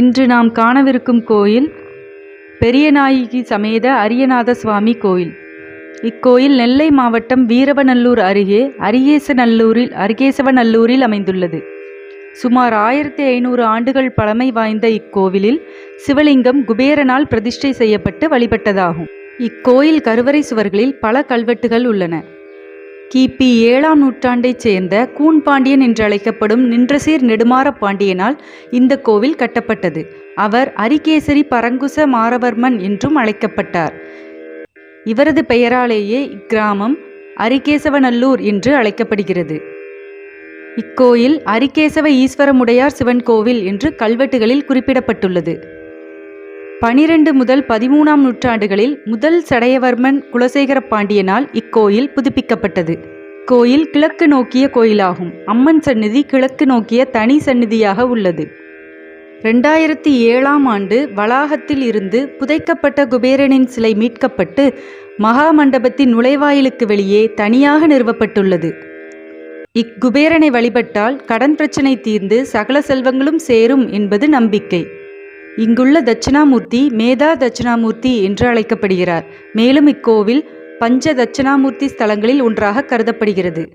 இன்று நாம் காணவிருக்கும் கோயில் பெரியநாயகி சமேத அரியநாத சுவாமி கோயில். இக்கோயில் நெல்லை மாவட்டம் வீரவநல்லூர் அருகே அரியேசநல்லூரில் அரிகேசவநல்லூரில் அமைந்துள்ளது. சுமார் ஆயிரத்தி ஐநூறு ஆண்டுகள் பழமை வாய்ந்த இக்கோவிலில் சிவலிங்கம் குபேரனால் பிரதிஷ்டை செய்யப்பட்டு வழிபட்டதாகும். இக்கோயில் கருவறை சுவர்களில் பல கல்வெட்டுகள் உள்ளன. கிபி ஏழாம் நூற்றாண்டைச் சேர்ந்த கூன்பாண்டியன் என்று அழைக்கப்படும் நின்றசீர் நெடுமாற பாண்டியனால் இந்த கோவில் கட்டப்பட்டது. அவர் அரிகேசரி பரங்குச மாரவர்மன் என்றும் அழைக்கப்பட்டார். இவரது பெயராலேயே இக்கிராமம் அரிகேசவநல்லூர் என்று அழைக்கப்படுகிறது. இக்கோயில் அரிகேசவ ஈஸ்வரமுடையார் சிவன் கோவில் என்று கல்வெட்டுகளில் குறிப்பிடப்பட்டுள்ளது. பனிரெண்டு முதல் பதிமூணாம் நூற்றாண்டுகளில் முதல் சடையவர்மன் குலசேகர பாண்டியனால் இக்கோயில் புதுப்பிக்கப்பட்டது. கோயில் கிழக்கு நோக்கிய கோயிலாகும். அம்மன் சந்நிதி கிழக்கு நோக்கிய தனி சந்நிதியாக உள்ளது. ரெண்டாயிரத்தி ஏழாம் ஆண்டு வளாகத்தில் இருந்து புதைக்கப்பட்ட குபேரனின் சிலை மீட்கப்பட்டு மகா மண்டபத்தின் நுழைவாயிலுக்கு வெளியே தனியாக நிறுவப்பட்டுள்ளது. இக்குபேரனை வழிபட்டால் கடன் பிரச்சினை தீர்ந்து சகல செல்வங்களும் சேரும் என்பது நம்பிக்கை. இங்குள்ள தட்சிணாமூர்த்தி மேதா தட்சிணாமூர்த்தி என்று அழைக்கப்படுகிறார். மேலும் இக்கோவில் பஞ்ச தட்சிணாமூர்த்தி ஸ்தலங்களில் ஒன்றாக கருதப்படுகிறது.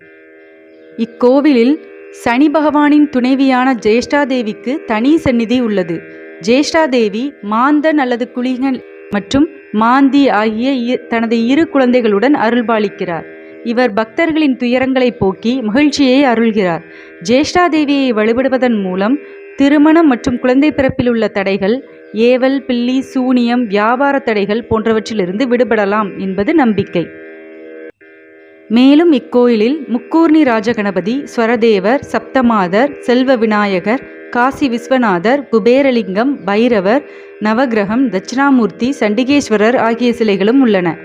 இக்கோவிலில் சனி பகவானின் துணைவியான ஜேஷ்டாதேவிக்கு தனி சந்நிதி உள்ளது. ஜேஷ்டாதேவி மாந்தன் அல்லது குளிகன் மற்றும் மாந்தி ஆகிய இ- தனது இரு குழந்தைகளுடன் அருள்பாலிக்கிறார். இவர் பக்தர்களின் துயரங்களை போக்கி மகிழ்ச்சியை அருள்கிறார். ஜேஷ்டாதேவியை வழிபடுவதன் மூலம் திருமணம் மற்றும் குழந்தை பிறப்பில் உள்ள தடைகள் ஏவல் பில்லி சூனியம் வியாபார தடைகள் போன்றவற்றிலிருந்து விடுபடலாம் என்பது நம்பிக்கை. மேலும் இக்கோயிலில் முக்கூர்ணி ராஜகணபதி ஸ்வரதேவர் சப்தமாதர் செல்வ விநாயகர் காசி விஸ்வநாதர் குபேரலிங்கம் பைரவர் நவக்கிரகம் தட்சிணாமூர்த்தி சண்டிகேஸ்வரர் ஆகிய சிலைகளும் உள்ளன.